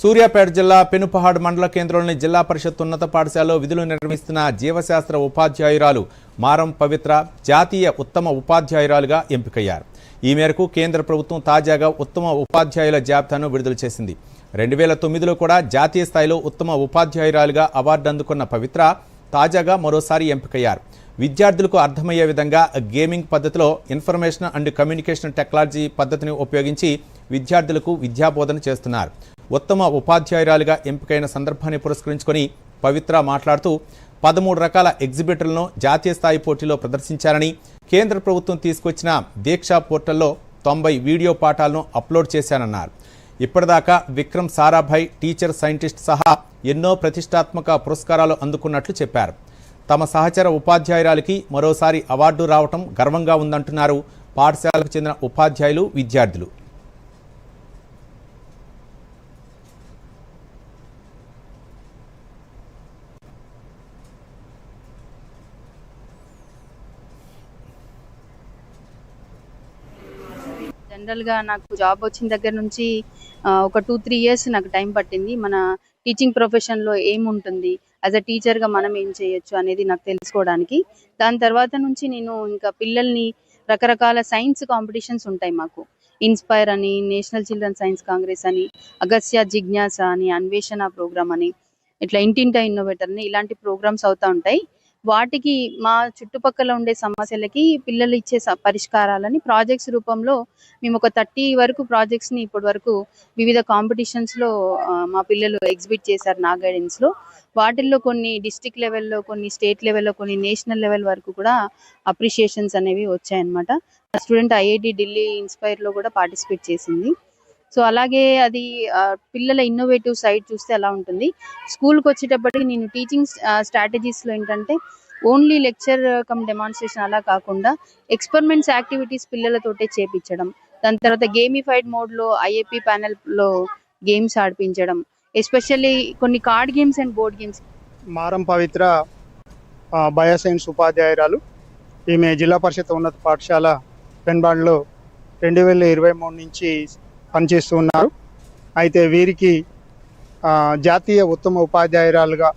సూర్యాపేట జిల్లా పెనుపహాడ్ మండల కేంద్రంలోని జిల్లా పరిషత్ ఉన్నత పాఠశాలలో విధులు నిర్వహిస్తున్న జీవశాస్త్ర ఉపాధ్యాయురాలు మారం పవిత్ర జాతీయ ఉత్తమ ఉపాధ్యాయురాలుగా ఎంపికయ్యారు. ఈ మేరకు కేంద్ర ప్రభుత్వం తాజాగా ఉత్తమ ఉపాధ్యాయుల జాబితాను విడుదల చేసింది. రెండు వేల తొమ్మిదిలో కూడా జాతీయ స్థాయిలో ఉత్తమ ఉపాధ్యాయురాలుగా అవార్డు అందుకున్న పవిత్ర తాజాగా మరోసారి ఎంపికయ్యారు. విద్యార్థులకు అర్థమయ్యే విధంగా గేమింగ్ పద్ధతిలో ఇన్ఫర్మేషన్ అండ్ కమ్యూనికేషన్ టెక్నాలజీ పద్ధతిని ఉపయోగించి విద్యార్థులకు విద్యాబోధన చేస్తున్నారు. ఉత్తమ ఉపాధ్యాయురాలుగా ఎంపికైన సందర్భాన్ని పురస్కరించుకొని పవిత్ర మాట్లాడుతూ పదమూడు రకాల ఎగ్జిబిటర్లను జాతీయ స్థాయి పోటీలో ప్రదర్శించారని కేంద్ర ప్రభుత్వం తీసుకొచ్చిన దీక్షా పోర్టల్లో తొంభై వీడియో పాఠాలను అప్లోడ్ చేశానన్నారు. ఇప్పటిదాకా విక్రమ్ సారాభాయ్ టీచర్ సైంటిస్ట్ సహా ఎన్నో ప్రతిష్టాత్మక పురస్కారాలు అందుకున్నట్లు చెప్పారు. తమ సహచర ఉపాధ్యాయురాలకి మరోసారి అవార్డు రావటం గర్వంగా ఉందంటున్నారు పాఠశాలకు చెందిన ఉపాధ్యాయులు విద్యార్థులు. జనరల్గా నాకు జాబ్ వచ్చిన దగ్గర నుంచి ఒక టూ త్రీ ఇయర్స్ నాకు టైం పట్టింది. మన టీచింగ్ ప్రొఫెషన్లో ఏముంటుంది? యాజ్ అ టీచర్గా మనం ఏం చేయొచ్చు అనేది నాకు తెలుసుకోవడానికి. దాని తర్వాత నుంచి నేను ఇంకా పిల్లల్ని రకరకాల సైన్స్ కాంపిటీషన్స్ ఉంటాయి మాకు. ఇన్స్పైర్ అని నేషనల్ చిల్డ్రన్ సైన్స్ కాంగ్రెస్ అని అగస్య జిజ్ఞాస అని అన్వేషణ ప్రోగ్రామ్ అని ఇట్లా ఇంటింటా ఇన్నోవేటర్ అని ఇలాంటి ప్రోగ్రామ్స్ అవుతా ఉంటాయి. వాటికి మా చుట్టుపక్కల ఉండే సమస్యలకి పిల్లలు ఇచ్చే పరిష్కారాలని ప్రాజెక్ట్స్ రూపంలో మేము ఒక థర్టీ వరకు ప్రాజెక్ట్స్ని ఇప్పటి వరకు వివిధ కాంపిటీషన్స్లో మా పిల్లలు ఎగ్జిబిట్ చేశారు నాగైడెన్స్లో వాటిల్లో కొన్ని డిస్ట్రిక్ట్ లెవెల్లో కొన్ని స్టేట్ లెవెల్లో కొన్ని నేషనల్ లెవెల్ వరకు కూడా అప్రిషియేషన్స్ అనేవి వచ్చాయన్నమాట. స్టూడెంట్ ఐఐటి ఢిల్లీ ఇన్స్పైర్లో కూడా పార్టిసిపేట్ చేసింది. సో అలాగే అది పిల్లల ఇన్నోవేటివ్ సైడ్ చూస్తే అలా ఉంటుంది. స్కూల్కి వచ్చేటప్పటికి నేను టీచింగ్ స్ట్రాటజీస్లో ఏంటంటే ఓన్లీ లెక్చర్ కమ్ డెమాన్స్ట్రేషన్ అలా కాకుండా ఎక్స్పెరిమెంట్స్ యాక్టివిటీస్ పిల్లలతోటే చేపించడం. దాని తర్వాత గేమిఫైడ్ మోడ్లో ఐఏపీ ప్యానెల్లో గేమ్స్ ఆడిపించడం. ఎస్పెషల్లీ కొన్ని card games and board games మారం పవిత్ర బయోసైన్స్ ఉపాధ్యాయురాలు. ఈమె జిల్లా పరిషత్ ఉన్నత పాఠశాల పెన్బాడ్లో రెండు వేల ఇరవై మూడు నుంచి పనిచేస్తూ ఉన్నారు అయితే వీరికి జాతీయ ఉత్తమ ఉపాధ్యాయురాలుగా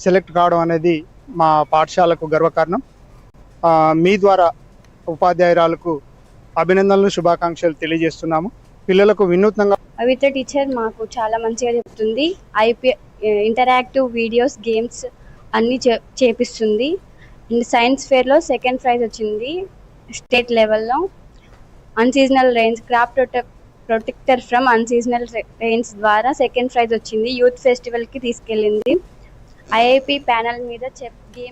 సెలెక్ట్ కావడం అనేది మా పాఠశాలకు గర్వకారణం. మీ ద్వారా ఉపాధ్యాయురాలకు అభినందనలు శుభాకాంక్షలు తెలియజేస్తున్నాము. పిల్లలకు వినూత్నంగా అవిత టీచర్ మాకు చాలా మంచిగా చెప్తుంది. ఐపీ ఇంటరాక్టివ్ వీడియోస్ గేమ్స్ అన్నీ చే చేపిస్తుంది. అండ్ సైన్స్ ఫేర్లో సెకండ్ ప్రైజ్ వచ్చింది స్టేట్ లెవెల్లో. Unseasonal range craft protector from unseasonal rains ద్వారా సెకండ్ ప్రైజ్ వచ్చింది. యూత్ ఫెస్టివల్కి తీసుకెళ్ళింది. ఐఐపి ప్యానల్ మీద చెప్ గేమ్